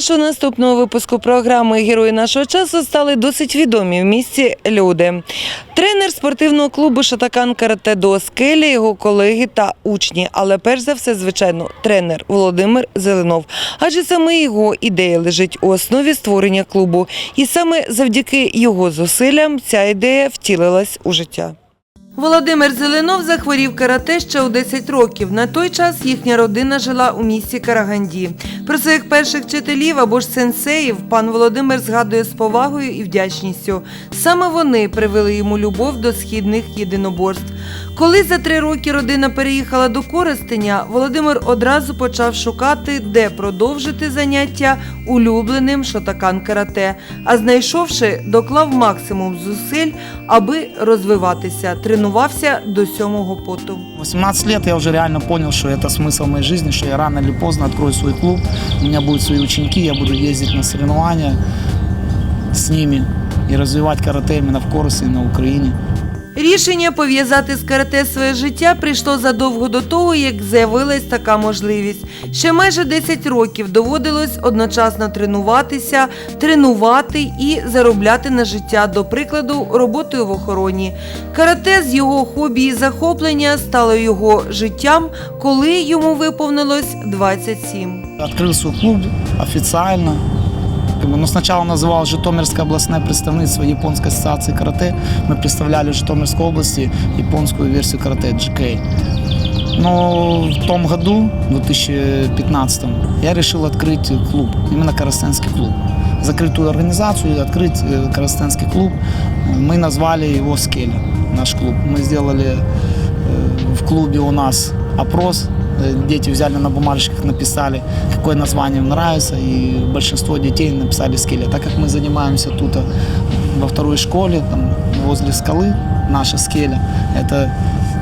Нашого наступного випуску програми Герої нашого часу стали досить відомі в місті люди. Тренер спортивного клубу Шатакан Карате до Скелі, його колеги та учні. Але перш за все, звичайно, тренер Володимир Зеленов. Адже саме його ідея лежить у основі створення клубу. І саме завдяки його зусиллям ця ідея втілилась у життя. Володимир Зеленов захворів карате ще у 10 років. На той час їхня родина жила у місті Караганді. Про своїх перших вчителів або ж сенсеїв пан Володимир згадує з повагою і вдячністю. Саме вони привели йому любов до східних єдиноборств. Коли за три роки родина переїхала до Коростеня, Володимир одразу почав шукати, де продовжити заняття улюбленим шотакан карате. А знайшовши, доклав максимум зусиль, аби розвиватися. Тренувався до сьомого поту. 18 лет я уже реально понял, что это смысл моей жизни, что я рано или поздно открою свой клуб, у меня будут свои ученики, я буду ездить на соревнования с ними и развивать карате именно в Коросі, на Україні. Рішення пов'язати з карате своє життя прийшло задовго до того, як з'явилась така можливість. Ще майже 10 років доводилось одночасно тренуватися, тренувати і заробляти на життя, до прикладу, роботою в охороні. Карате з його хобі і захоплення стало його життям, коли йому виповнилось 27. Открыл свой клуб официально Как бы, ну, сначала называл Житомирское областное представительство Японской ассоциации карате. Мы представляли в Житомирской области японскую версию карате GK. Но в том году, в 2015, я решил открыть клуб, именно Коростенский клуб. Закрытую организацию, и открыть э, Коростенский клуб. Мы назвали его «Скеля», наш клуб. Мы сделали э, в клубе у нас опрос. Э, Дети взяли на бумажечках, написали, какое название им нравится, и большинство детей написали «Скеля». Так как мы занимаемся тут э, во второй школе, там, возле скалы, наша «Скеля», это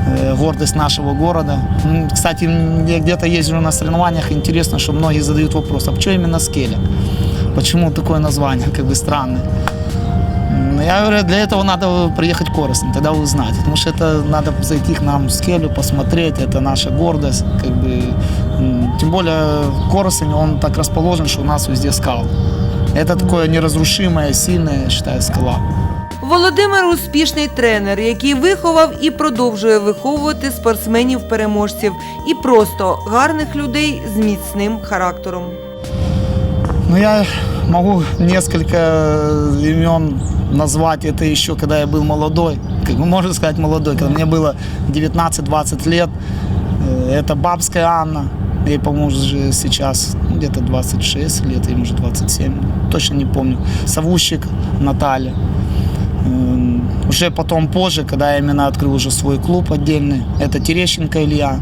э, гордость нашего города. М, Кстати, м, я где-то езжу на соревнованиях, интересно, что многие задают вопрос, а почему именно «Скеля»? Почему такое название, как бы странное? М, Я говорю, для этого надо приехать в Коростень, тогда узнать. Потому что это надо зайти к нам в скелю, посмотреть, это наша гордость. Как бы, м, тем более Коростень, он так расположен, что у нас везде скалы. Это такое неразрушимая, сильная, я считаю, скала. Володимир успішний тренер, який виховав і продовжує виховувати спортсменів-переможців і просто гарних людей з міцним характером. Ну, я могу несколько имен назвать. Это еще когда я был молодой. Как бы можно сказать молодой. Когда мне было 19-20 лет. Э, Это Бабская Анна. Ей, по-моему, уже сейчас ну, где-то 26 лет, ей может 27. Точно не помню. Савущик Наталья. Эм, Уже потом позже, когда я именно открыл уже свой клуб отдельный, это Терещенко Илья,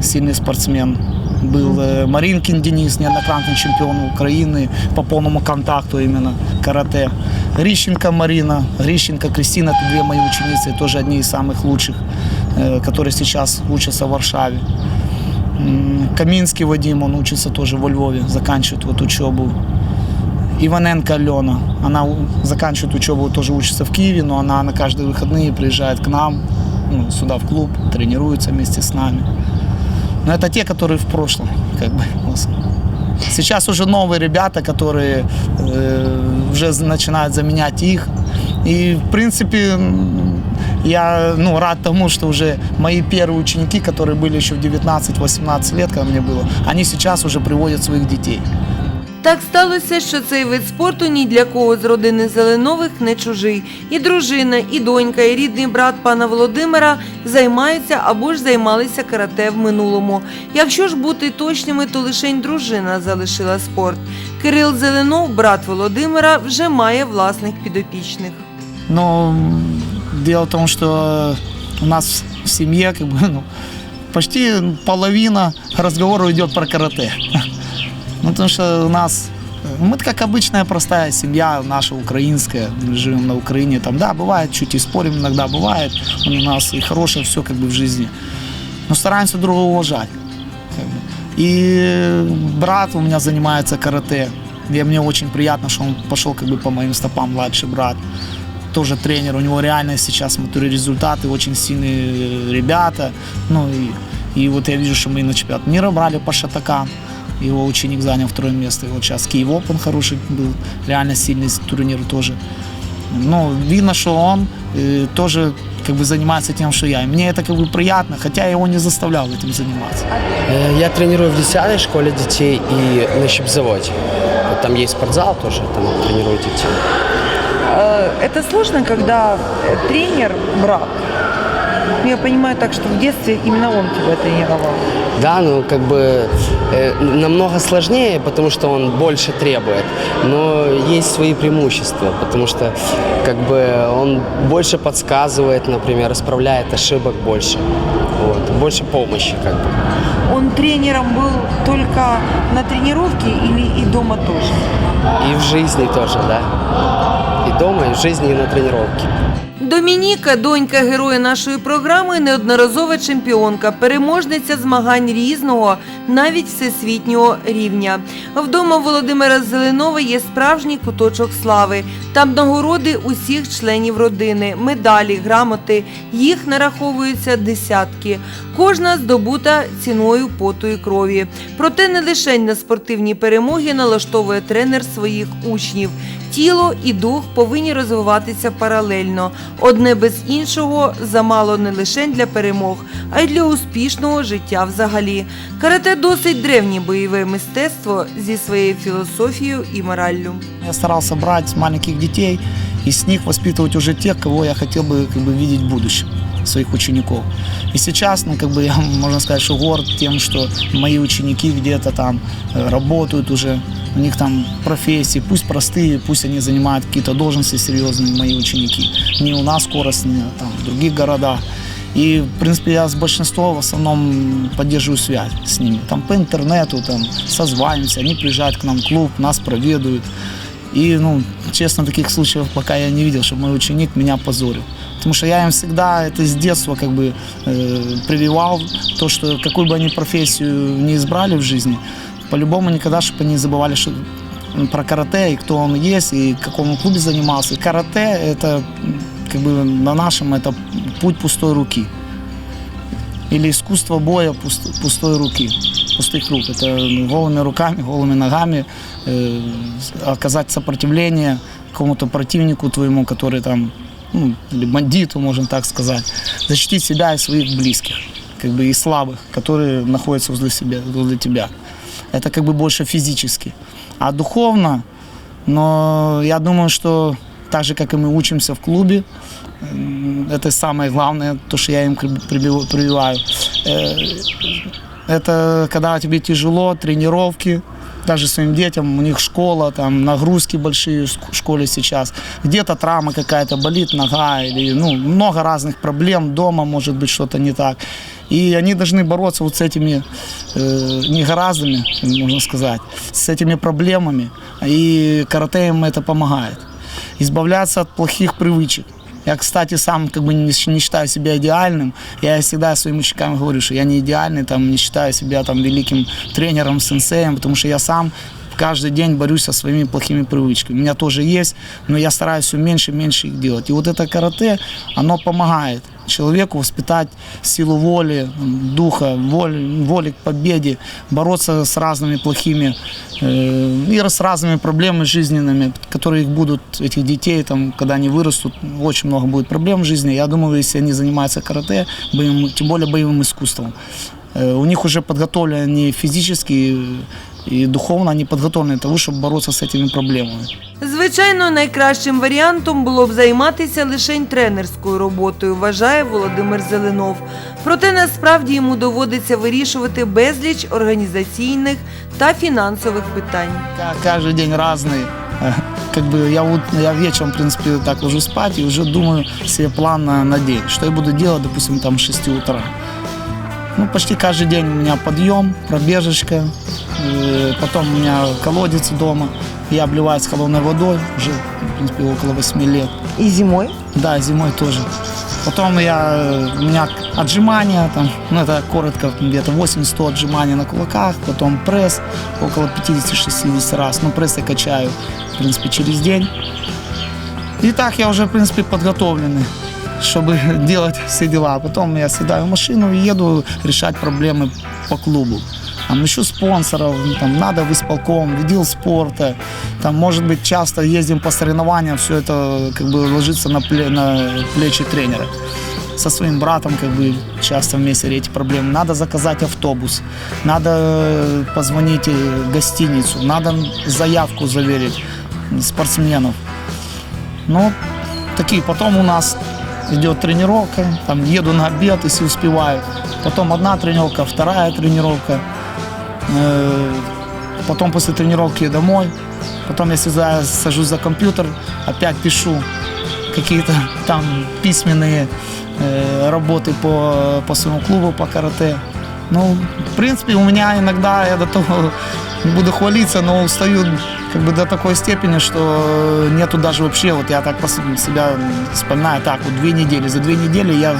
сильный спортсмен. Был э, Маринкин Денис, неоднократный чемпион Украины по полному контакту именно карате. Грищенко Марина, Грищенко Кристина, это две мои ученицы, тоже одни из самых лучших, э, которые сейчас учатся в Варшаве. М, Каминский Вадим, он учится тоже во Львове, заканчивает вот учебу. Иваненко Алена, она у- заканчивает учебу, тоже учится в Киеве, но она на каждые выходные приезжает к нам, ну, сюда в клуб, тренируется вместе с нами. Но это те, которые в прошлом, как бы. у нас. Сейчас уже новые ребята, которые э, уже з- начинают заменять их. И, в принципе, м, я ну, рад тому, что уже мои первые ученики, которые были еще в 19-18 лет, когда мне было, они сейчас уже приводят своих детей. Так сталося, що цей вид спорту ні для кого з родини Зеленових не чужий. І дружина, і донька, і рідний брат пана Володимира займаються або ж займалися карате в минулому. Якщо ж бути точними, то лишень дружина залишила спорт. Кирил Зеленов, брат Володимира, вже має власних підопічних. М, дело в том, что у нас в семье как бы, ну, почти половина разговоров идет про карате. Ну, потому что у нас э, мы как обычная простая семья наша украинская, мы живем на Украине, там, да, бывает, чуть и спорим иногда, бывает, у нас и хорошее все как бы в жизни, но стараемся друга уважать. И брат у меня занимается карате, и мне очень приятно, что он пошел как бы по моим стопам, младший брат тоже тренер, у него реально сейчас смотрю результаты, очень сильные ребята. Ну и, и вот я вижу, что мы на чемпионат мира брали по шатакам. его ученик занял второе место. И вот сейчас Киев Open хороший был, реально сильный турнир тоже. Ну, видно, что он э, тоже как бы занимается тем, что я. И мне это как бы приятно, хотя я его не заставлял этим заниматься. Э, Я тренирую в 10 школе детей и на щипзаводе. Вот там есть спортзал тоже, там тренирую детей. Э, Это сложно, когда э, тренер брат. Ну, Я понимаю так, что в детстве именно он тебя тренировал. Да, ну как бы э, намного сложнее, потому что он больше требует. Но есть свои преимущества, потому что как бы он больше подсказывает, например, исправляет ошибок больше. Вот, больше помощи как бы. Он тренером был только на тренировке или и дома тоже? И в жизни тоже, да. И дома, и в жизни, и на тренировке. Домініка, донька героя нашої програми, неодноразова чемпіонка, переможниця змагань різного, навіть всесвітнього рівня. Вдома Володимира Зеленова є справжній куточок слави. Там нагороди усіх членів родини, медалі, грамоти. Їх нараховуються десятки. Кожна здобута ціною поту і крові. Проте не лише на спортивні перемоги налаштовує тренер своїх учнів. Тіло і дух повинні розвиватися паралельно. Одне без іншого замало не лише для перемог, а й для успішного життя взагалі. Карате досить древнє бойове мистецтво зі своєю філософією і мораллю. Я старался брать маленьких детей и с них воспитывать уже тех, кого я хотел бы как бы, видеть в будущем своих учеников. И сейчас, ну, как бы я, можно сказать, что горд тем, что мои ученики где-то там э, работают уже, у них там профессии, пусть простые, пусть они занимают какие-то должности серьезные, мои ученики. Не у нас скоростные, а там в других городах. И, в принципе, я с большинством в основном поддерживаю связь с ними. Там по интернету, там созваниваемся, они приезжают к нам в клуб, нас проведают. И, ну, честно, таких случаев пока я не видел, чтобы мой ученик меня позорил. Потому что я им всегда это с детства как бы э, прививал, то, что какую бы они профессию не избрали в жизни, по-любому никогда, чтобы они не забывали, что м, про карате, и кто он есть, и в каком он клубе занимался. И карате – это м, как бы на нашем это путь пустой руки. Или искусство боя пуст- пустой руки, Пустых рук. Это голыми руками, голыми ногами э, оказать сопротивление какому-то противнику твоему, который там, ну, или бандиту, можно так сказать, защитить себя и своих близких, как бы и слабых, которые находятся возле, себя, возле тебя. Это как бы больше физически. А духовно, но я думаю, что так же, как и мы учимся в клубе, это самое главное, то, что я им прививаю. Э, Это когда тебе тяжело, тренировки, даже своим детям, у них школа, там нагрузки большие в ск- школе сейчас, где-то травма какая-то, болит нога, или ну, много разных проблем, дома может быть что-то не так. И они должны бороться вот с этими э, негораздами, можно сказать, с этими проблемами. И карате им это помогает. Избавляться от плохих привычек. Я, кстати, сам как бы не, щ- не считаю себя идеальным. Я всегда своим ученикам говорю, что я не идеальный, там, не считаю себя там великим тренером, сенсеем, потому что я сам каждый день борюсь со своими плохими привычками. У меня тоже есть, но я стараюсь все меньше и меньше их делать. И вот это карате, оно помогает человеку воспитать силу воли, м, духа, воли, воли к победе, бороться с разными плохими э, и с разными проблемами жизненными, которые их будут, этих детей, там, когда они вырастут, очень много будет проблем в жизни. Я думаю, если они занимаются карате, боевым, тем более боевым искусством, э, у них уже подготовлены они физически и духовно, они подготовлены для того, чтобы бороться с этими проблемами. Звичайно, найкращим варіантом було б займатися лише тренерською роботою, вважає Володимир Зеленов. Проте насправді йому доводиться вирішувати безліч організаційних та фінансових питань. Ка- Каждый день разный. Э, Как бы я, вот, я вечером, в принципе, так ложусь спать и уже думаю себе план на, на день. Что я буду делать, допустим, там с 6 утра. Ну, почти каждый день у меня подъем, пробежечка, потом у меня колодец дома. Я обливаюсь холодной водой уже, в принципе, около 8 лет. І зимою? Да, зимой тоже. Потом я, э, у меня отжимания, там, ну это коротко, где-то 80-100 отжиманий на кулаках, потом пресс около 50-60 раз. Ну, пресс я качаю, в принципе, через день. И так я уже, в принципе, подготовленный, чтобы делать все дела. Потом я сідаю в машину и еду решать проблемы по клубу. там, ищу спонсоров, там, надо в исполком, видел спорта, там, может быть, часто ездим по соревнованиям, все это как бы ложится на, пле- на плечи тренера. Со своим братом как бы часто вместе эти проблемы. Надо заказать автобус, надо э, позвонить э, в гостиницу, надо заявку заверить спортсменов. Ну, такие. Потом у нас идет тренировка, там еду на обед, если успеваю. Потом одна тренировка, вторая тренировка. Э, Потом после тренировки домой. Потом я сюда сажусь за компьютер, опять пишу какие-то там письменные э, работы по, по своему клубу по карате. Ну, в принципе, у меня иногда, я до того не буду хвалиться, но устаю как бы до такой степени, что нету даже вообще, вот я так себя вспоминаю, так, вот две недели, за две недели я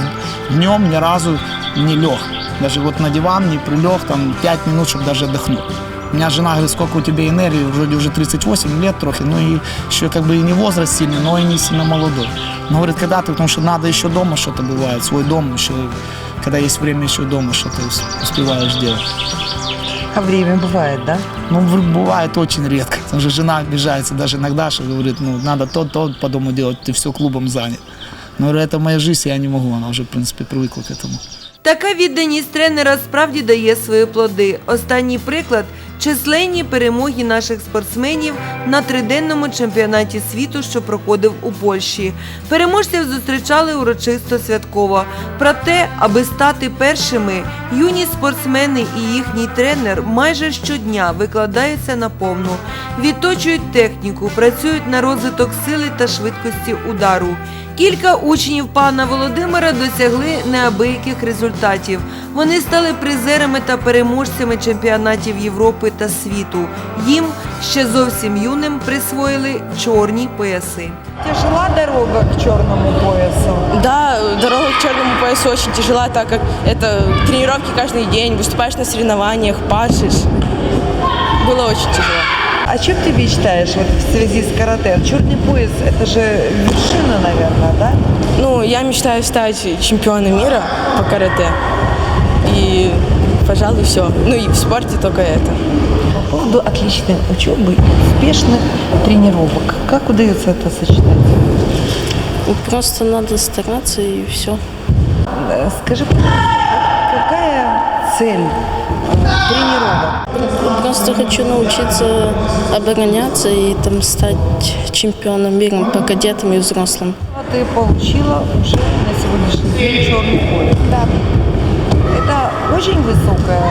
днем ни разу не лег. Даже вот на диван не прилег, там, пять минут, чтобы даже отдохнуть. У меня жена говорит, сколько у тебя энергии, вроде уже 38 лет трохи, ну и еще как бы и не возраст сильный, но и не сильно молодой. Но говорит, когда ты, потому что надо еще дома что-то бывает, свой дом еще, когда есть время еще дома что-то ус- успеваешь делать. А время бывает, да? Ну, в- бывает очень редко. Потому что жена обижается даже иногда, что говорит, ну, надо то, то по дому делать, ты все клубом занят. Но говорю, это моя жизнь, я не могу, она уже, в принципе, привыкла к этому. Така відданість тренера справді дає свої плоди. Останній приклад численні перемоги наших спортсменів на триденному чемпіонаті світу, що проходив у Польщі. Переможців зустрічали урочисто святково. Проте, аби стати першими, юні спортсмени і їхній тренер майже щодня викладаються на повну, відточують техніку, працюють на розвиток сили та швидкості удару. Кілька учнів пана Володимира досягли неабияких результатів. Вони стали призерами та переможцями чемпіонатів Європи та світу. Їм ще зовсім юним присвоїли чорні пояси. Тяжела дорога к чорному поясу. Да, дорога к черному поясу очень тяжела, так как это тренировки каждый день, выступаешь на соревнованиях, пашешь. Было очень тяжело. А чем ты мечтаешь вот в связи с карате? Черный пояс – это же вершина, наверное, да? Ну, я мечтаю стать чемпионом мира по карате. И, пожалуй, все. Ну и в спорте только это. По поводу отличной учебы и успешных тренировок. Как удается это сочетать? Просто надо стараться и все. Э, Скажи, какая цель тренировок? Просто хочу научиться обороняться и там стать чемпионом мира по кадетам и взрослым. Ты получила уже на сегодняшний день черный пояс. Да. Это очень высокая,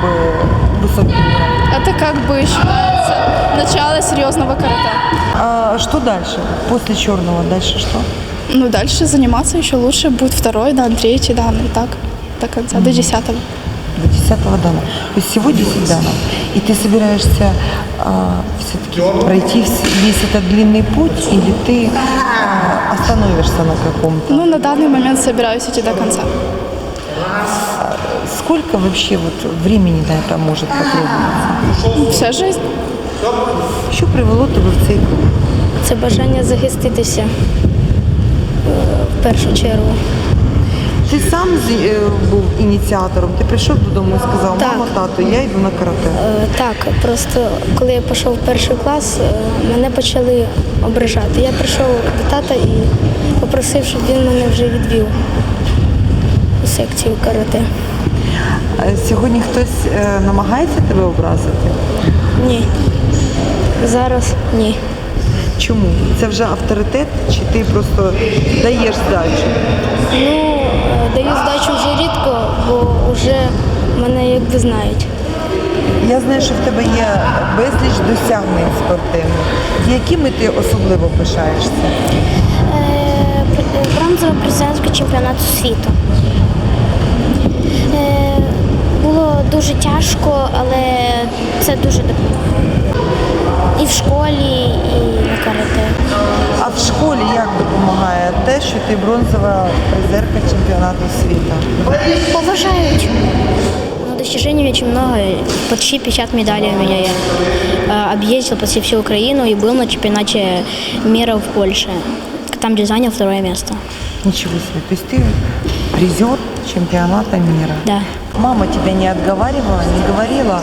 как бы, высокий уровень. Это как бы считается начало серьезного карате. А что дальше? После черного дальше что? Ну, дальше заниматься еще лучше. Будет второй дан, третий дан. И так до конца, до десятого. До 10 дана. То есть всего 10 данов. И ты собираешься все-таки пройти вс- весь этот длинный путь, или ты а, остановишься на каком-то? Ну, на данный момент собираюсь идти до конца. Сколько вообще вот времени на это может потребоваться? Вся жизнь. Що привело тебе в цей клуб? Це бажання захиститися е, в першу чергу. Ти сам е, був ініціатором, ти прийшов додому і сказав, Так. мама, тато, я йду на карате. Е, Так, просто коли я пішов в перший клас, е, мене почали ображати. Я прийшов до тата і попросив, щоб він мене вже відвів у секцію карате. Сьогодні хтось намагається тебе образити? Ні. Зараз ні. Чому? Це вже авторитет, чи ти просто даєш здачу? Ну, е, даю здачу вже рідко, бо вже мене якби знають. Я знаю, що в тебе є безліч досягнень спортивних. Якими ти особливо пишаєшся? бронзова президентського чемпіонату світу. Е, Було дуже тяжко, але це дуже допомогло. І в школі, і на карате. А в школі як допомагає те, що ти бронзова призерка чемпіонату світу? Поважають. Ну, достижений очень много. Почти 50 медалей у меня. Я э, объездил почти всю Украину и был на чемпионате мира в Польше, там, где занял второе место. Ничего себе. То есть ты призер чемпионата мира. Да. Мама тебя не отговаривала, не говорила,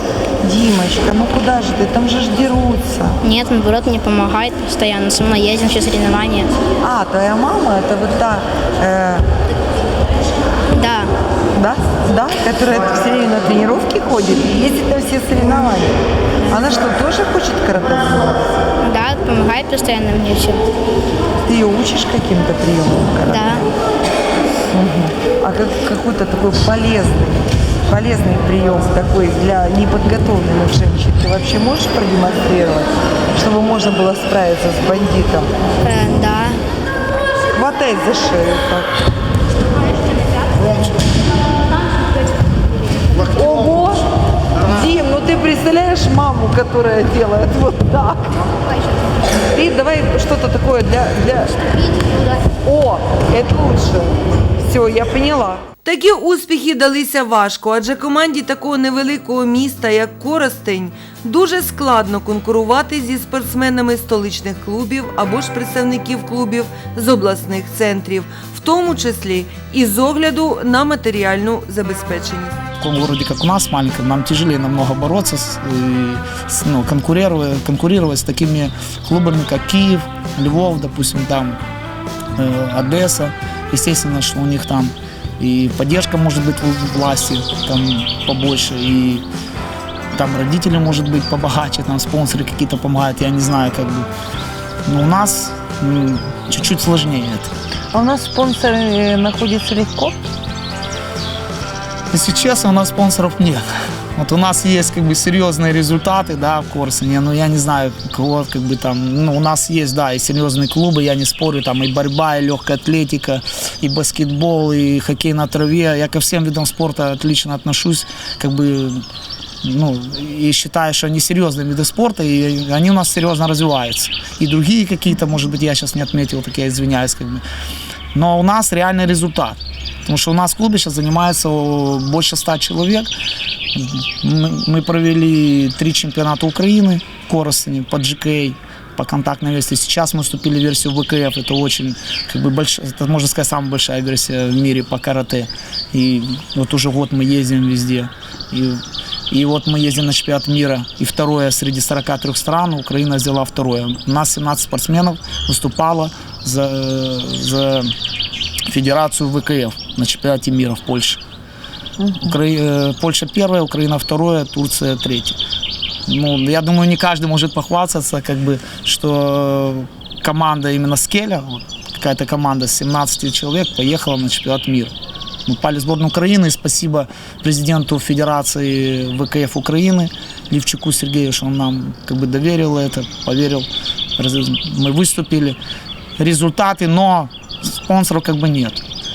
Димочка, ну куда же ты, там же ж дерутся. Нет, наоборот, мне помогает постоянно. Со мной ездим все соревнования. А, твоя мама, это вот та, э, Да, да, да, которая все время на тренировки ходит и ездит на все соревнования. Она что, тоже хочет карате заниматься? да, помогает постоянно мне все. Ты ее учишь каким-то приемам карате? Да. А как какой-то такой полезный, полезный прием такой для неподготовленных женщин ты вообще можешь продемонстрировать, чтобы можно было справиться с бандитом? Э, да. Хватай за шею так. Ого! Дим, ну ты представляешь маму, которая делает вот так? Ты давай что-то такое для, для... О, это лучше. Все, я поняла. Такі успіхи далися важко, адже команді такого невеликого міста, як Коростень, дуже складно конкурувати зі спортсменами столичних клубів або ж представників клубів з обласних центрів, в тому числі і з огляду на матеріальну забезпеченість. Таком городе, как у нас, маленьком, нам тяжелее намного бороться, и, ну, конкурировать, конкурировать с такими клубами, как Киев, Львов, допустим, там, э, Одесса. Естественно, что у них там и поддержка может быть у власти там побольше, и там родители, может быть, побогаче, там спонсоры какие-то помогают, я не знаю, как бы. Но у нас м, чуть-чуть сложнее это. А у нас спонсоры знаходяться легко? Если честно, у нас спонсоров нет. Вот у нас есть как бы серьезные результаты, да, в Корсуне, но я не знаю, у кого как бы там, ну, у нас есть, да, и серьезные клубы, я не спорю, там и борьба, и легкая атлетика, и баскетбол, и хоккей на траве. Я ко всем видам спорта отлично отношусь, как бы, ну, и считаю, что они серьезные виды спорта, и они у нас серьезно развиваются. И другие какие-то, может быть, я сейчас не отметил, так я извиняюсь, как бы. Но у нас реальный результат. Потому что у нас в клубе сейчас занимается о, больше ста человек. Мы, провели три чемпионата Украины в Коростене по GK, по контактной версии. Сейчас мы вступили в версию ВКФ. Это очень, как бы, большая, это, можно сказать, самая большая версия в мире по карате. И вот уже год мы ездим везде. И, и вот мы ездим на чемпионат мира. И второе среди 43 стран Украина взяла второе. У нас 17 спортсменов выступало за, за федерацию ВКФ на чемпионате мира в Польше. Укра- э, Польша первая, Украина второе, Турция третья. Ну, я думаю, не каждый может похвастаться, как бы, что команда именно Скеля, какая-то команда с 17 человек поехала на чемпионат мира. Мы пали в сборную Украины, и спасибо президенту Федерации ВКФ Украины Левчуку Сергею, что он нам как бы доверил это, поверил. Мы выступили. Результаты, но спонсоров как бы нет.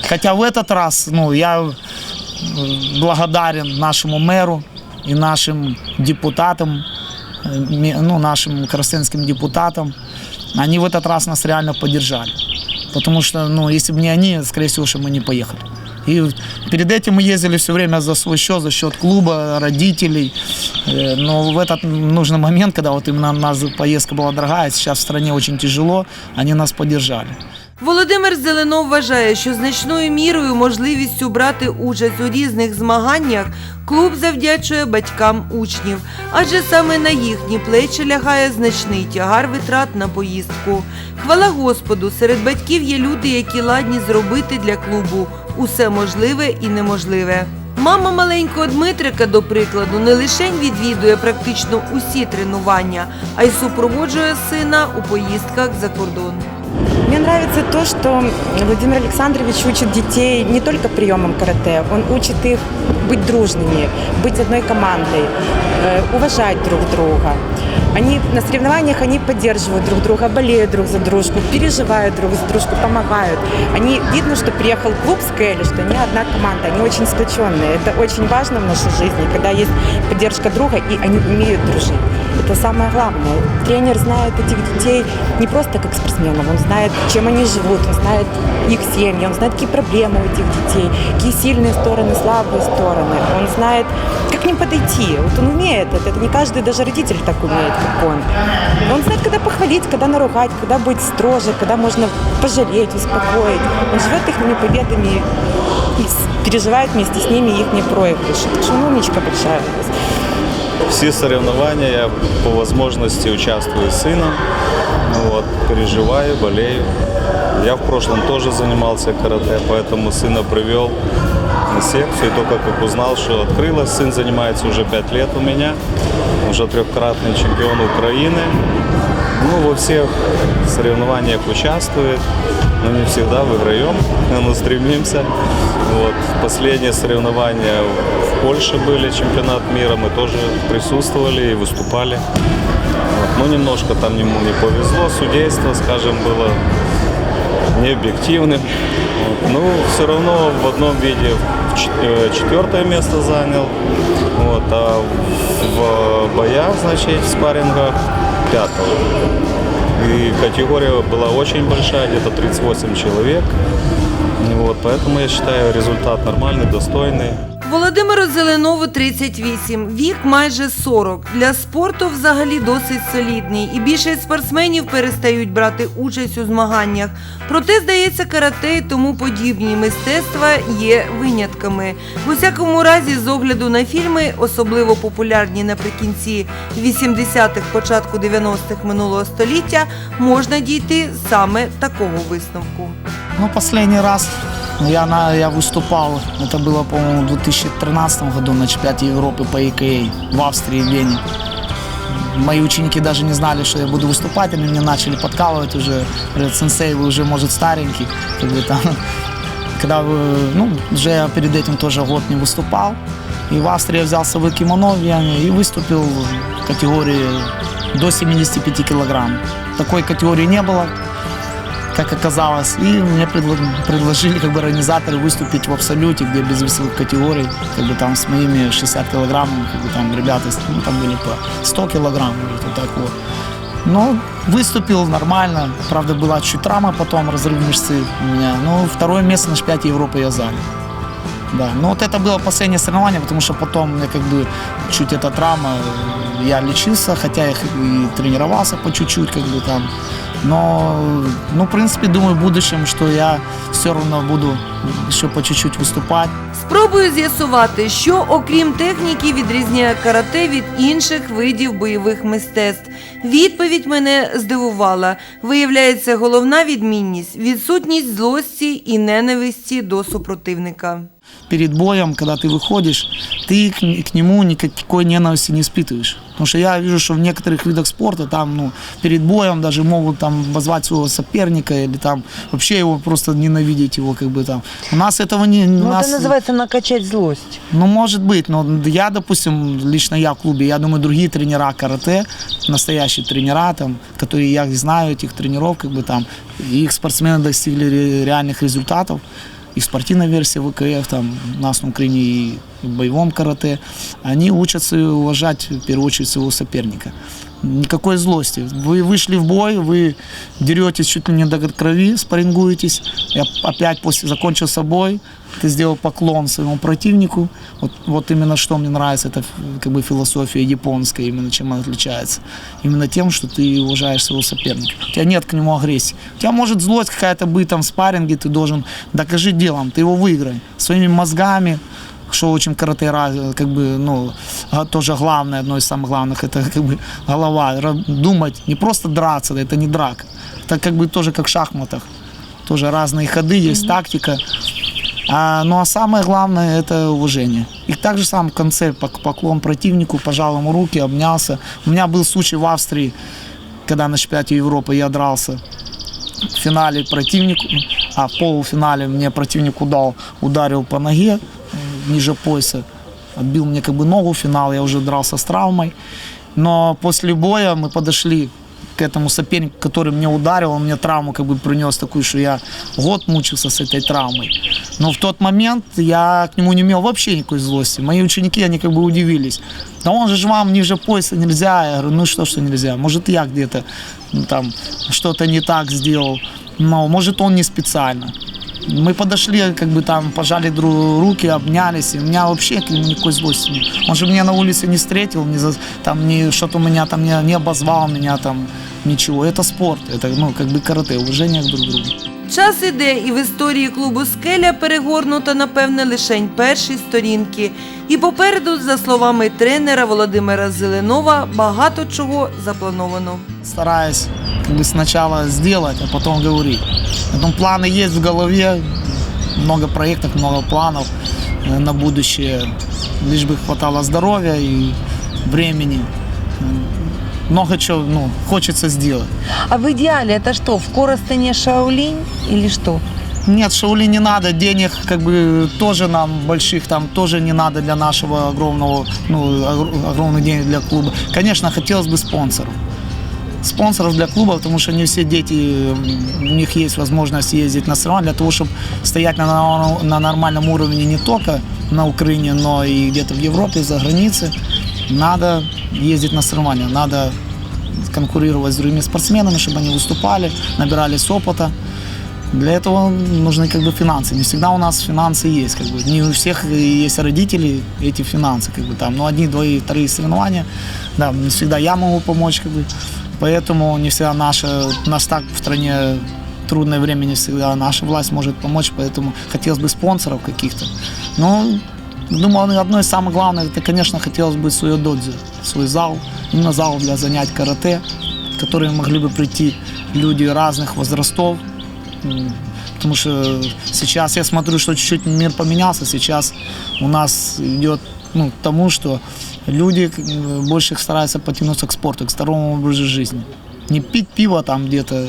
Хотя в этот раз, ну, я э, благодарен нашему мэру и нашим депутатам, э, ме- ну, нашим коростенским депутатам. Они в этот раз нас реально поддержали. Потому что, ну, если бы не они, скорее всего, что мы не поехали. И перед этим мы ездили все время за свой счет, за счет клуба, родителей. Э, Но в этот нужный момент, когда вот именно у нас поездка была дорогая, сейчас в стране очень тяжело, они нас поддержали. Володимир Зеленов вважає, що значною мірою можливістю брати участь у різних змаганнях клуб завдячує батькам учнів, адже саме на їхні плечі лягає значний тягар витрат на поїздку. Хвала Господу, серед батьків є люди, які ладні зробити для клубу усе можливе і неможливе. Мама маленького Дмитрика, до прикладу, не лише відвідує практично усі тренування, а й супроводжує сина у поїздках за кордон. Мне нравится то, что Владимир Александрович учит детей не только приемам карате, он учит их быть дружными, быть одной командой, э, уважать друг друга. Они на соревнованиях они поддерживают друг друга, болеют друг за дружку, переживают друг за дружку, помогают. Они видно, что приехал клуб с Келли, что они одна команда, они очень сплоченные. Это очень важно в нашей жизни, когда есть поддержка друга и они умеют дружить. Это самое главное. Тренер знает этих детей не просто как спортсменов, он знает, чем они живут, он знает их семьи, он знает, какие проблемы у этих детей, какие сильные стороны, слабые стороны. Он знает, как к ним подойти. Вот он умеет это. Это не каждый даже родитель так умеет, как он. Он знает, когда похвалить, когда наругать, когда быть строже, когда можно пожалеть, успокоить. Он живет их победами и переживает вместе с ними их проигрыши. Так что он умничка большая. Все соревнования я по возможности участвую с сыном. Ну Вот, переживаю, болею. Я в прошлом тоже занимался карате, поэтому сына привел на секцию. И только как узнал, что открылась, сын занимается уже 5 лет у меня, уже трехкратный чемпион Украины. Ну, во всех соревнованиях участвует, но не всегда выиграем, но стремимся. Вот. Последние соревнования в Польше были, чемпионат мира, мы тоже присутствовали и выступали. Вот. Ну, немножко там ему не повезло, судейство, скажем, было не объективным. Вот. Ну, все равно в одном виде э, четвертое место занял, вот, а в боях, значит, в спаррингах пятого. И категория была очень большая, где-то 38 человек. Вот, поэтому я считаю результат нормальный, достойный. Володимиру Зеленову 38, вік майже 40. Для спорту взагалі досить солідний, і більшість спортсменів перестають брати участь у змаганнях. Проте, здається, карате і тому подібні мистецтва є винятками. В усякому разі, з огляду на фільми, особливо популярні наприкінці 80-х, початку 90-х минулого століття, можна дійти саме такого висновку. Ну, последний раз я, на, я выступал, это было, по-моему, в 2013 году на чемпионате Европы по ИКА в Австрии, в Вене. Мои ученики даже не знали, что я буду выступать, они меня начали подкалывать уже. Говорят, сенсей, вы уже, может, старенький. Как бы там, когда вы, ну, уже я перед этим тоже год не выступал. И в Австрии я взял с собой кимоно в Вене и выступил в категории до 75 килограмм. Такой категории не было, как оказалось. И мне предло- предложили как бы организаторы выступить в абсолюте, где без весовых категорий, как бы там с моими 60 килограмм, как бы там ребята, ну там были по 100 килограмм, вот так вот. Но выступил нормально. Правда, была чуть травма потом, разрыв мышцы у меня. Но второе место на чемпионате Европы я занял. Да, но вот это было последнее соревнование, потому что потом мне как бы чуть эта травма, э, я лечился, хотя я и тренировался по чуть-чуть, как бы там. Но, ну, в принципе, думаю в будущем, что я все равно буду еще по чуть-чуть выступать. Спробую з'ясувати, що окрім техніки відрізняє карате від інших видів бойових мистецтв. Відповідь мене здивувала. Виявляється, головна відмінність відсутність злості і ненависті до супротивника. Перед боем, когда ты выходишь, ты к, к нему никакой ненависти не испытываешь. Потому что я вижу, что в некоторых видах спорта там, ну, перед боем даже могут там позвать своего соперника или там вообще его просто ненавидеть его, как бы там. У нас этого не... у Ну, нас... це називається накачати злость. Ну, может быть, но я, допустим, лично я в клубе, я думаю, другие тренера карате, настоящие тренера, там, которые я знаю, этих тренеров, как бы там, и их спортсмены достигли ре- реальных результатов, и в спортивной версии ВКФ, там, у нас на Украине и в боевом карате, они учатся уважать, в первую очередь, своего соперника. Никакой злости. Вы вышли в бой, вы деретесь чуть ли не до крови, спаррингуетесь. Я опять после закончил с бой, ты сделал поклон своему противнику. Вот, вот именно что мне нравится, это как бы философия японская, именно чем она отличается. Именно тем, что ты уважаешь своего соперника. У тебя нет к нему агрессии. У тебя может злость какая-то быть там в спарринге, ты должен докажи делом, ты его выиграй. Своими мозгами, что очень карате ра- как бы, ну, а, тоже главное, одно из самых главных, это как бы голова, думать, не просто драться, это не драка, это как бы тоже как в шахматах, тоже разные ходы, есть тактика, а, ну а самое главное это уважение. И так же сам в конце пок- поклон противнику, пожал ему руки, обнялся. У меня был случай в Австрии, когда на чемпионате Европы я дрался в финале противнику, а в полуфинале мне противник удал, ударил по ноге э, ниже пояса, отбил мне как бы ногу в финал, я уже дрался с травмой. Но после боя мы подошли к этому сопернику, который меня ударил, он мне травму как бы принес такую, что я год мучился с этой травмой. Но в тот момент я к нему не имел вообще никакой злости. Мои ученики, они как бы удивились. Да он же ж вам ниже пояса нельзя. Я говорю, ну что, что нельзя? Может, я где-то ну, там что-то не так сделал. Но может, он не специально. Мы подошли, как бы там пожали друг руки, обнялись, и у меня вообще к нему никакой злости нет. Он же меня на улице не встретил, не за, там не что-то меня там не, не обозвал меня там ничего. Это спорт, это ну как бы карате, уважение к друг другу. Час іде, і в історії клубу Скеля перегорнуто, напевне, лишень перші сторінки. І попереду, за словами тренера Володимира Зеленова, багато чого заплановано. Стараюсь как бы сначала сделать, а потом говорить. Потом планы есть в голове, много проектов, много планов э, на будущее. Лишь бы хватало здоровья и времени. М, Много чего ну, хочется сделать. А в идеале это что, в Коростене Шаолинь или что? Нет, Шаули не надо, денег как бы тоже нам больших там тоже не надо для нашего огромного, ну, огр- огромных денег для клуба. Конечно, хотелось бы спонсоров. Спонсоров для клуба, потому что не все дети, м, у них есть возможность ездить на соревнования для того, чтобы стоять на, нор- на нормальном уровне не только на Украине, но и где-то в Европе, за границей. Надо ездить на соревнования, надо конкурировать с другими спортсменами, чтобы они выступали, набирались опыта. Для этого нужны как бы финансы. Не всегда у нас финансы есть. Как бы. Не у всех есть родители эти финансы. Как бы, там. Но одни, двое, вторые соревнования. Да, не всегда я могу помочь. Как бы. Поэтому не всегда наша, у нас так в стране трудное время, не всегда наша власть может помочь. Поэтому хотелось бы спонсоров каких-то. Но думаю, одно из самых главных, это, конечно, хотелось бы свое додзи, свой зал, именно зал для занять карате, в который могли бы прийти люди разных возрастов, М, Потому что сейчас я смотрю, что чуть-чуть мир поменялся. Сейчас у нас идет ну, к тому, что люди э, больше стараются потянуться к спорту, к здоровому образу жизни. Не пить пиво там где-то,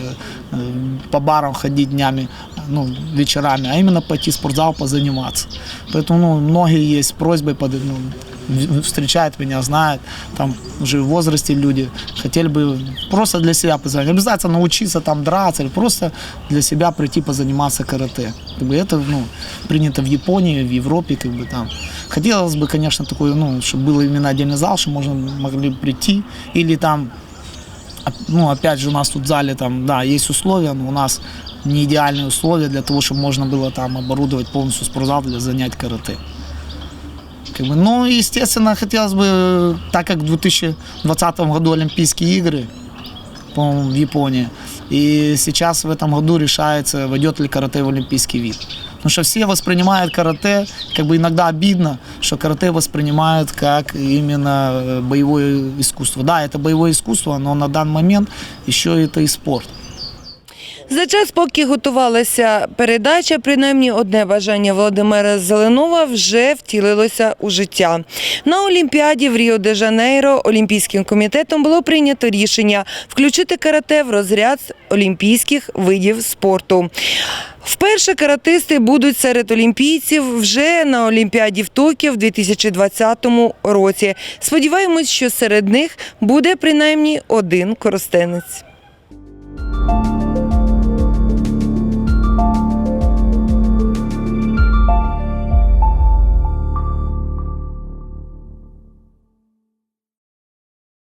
э, по барам ходить днями, ну, вечерами, а именно пойти в спортзал позаниматься. Поэтому ну, многие есть под, ну, встречают меня, знают, там уже в возрасте люди хотели бы просто для себя позаниматься. Обязательно научиться там драться, или просто для себя прийти позаниматься карате. Как бы это ну, принято в Японии, в Европе, как бы там. Хотелось бы, конечно, такое, ну, чтобы был именно отдельный зал, чтобы можно могли прийти, или там ну, опять же, у нас тут в зале там, да, есть условия, но у нас не идеальные условия для того, чтобы можно было там оборудовать полностью спортзал для занять карате. Как бы, ну, естественно, хотелось бы, так как в 2020 году Олимпийские игры, по-моему, в Японии, и сейчас в этом году решается, войдет ли карате в олимпийский вид. Потому что все воспринимают карате, как бы иногда обидно, что карате воспринимают как именно э, боевое искусство. Да, это боевое искусство, но на данный момент еще это и спорт. За час, поки готувалася передача, принаймні одне бажання Володимира Зеленова вже втілилося у життя. На Олімпіаді в Ріо-де-Жанейро Олімпійським комітетом було прийнято рішення включити карате в розряд олімпійських видів спорту. Вперше каратисти будуть серед олімпійців вже на Олімпіаді в Токіо в 2020 році. Сподіваємось, що серед них буде принаймні один коростенець.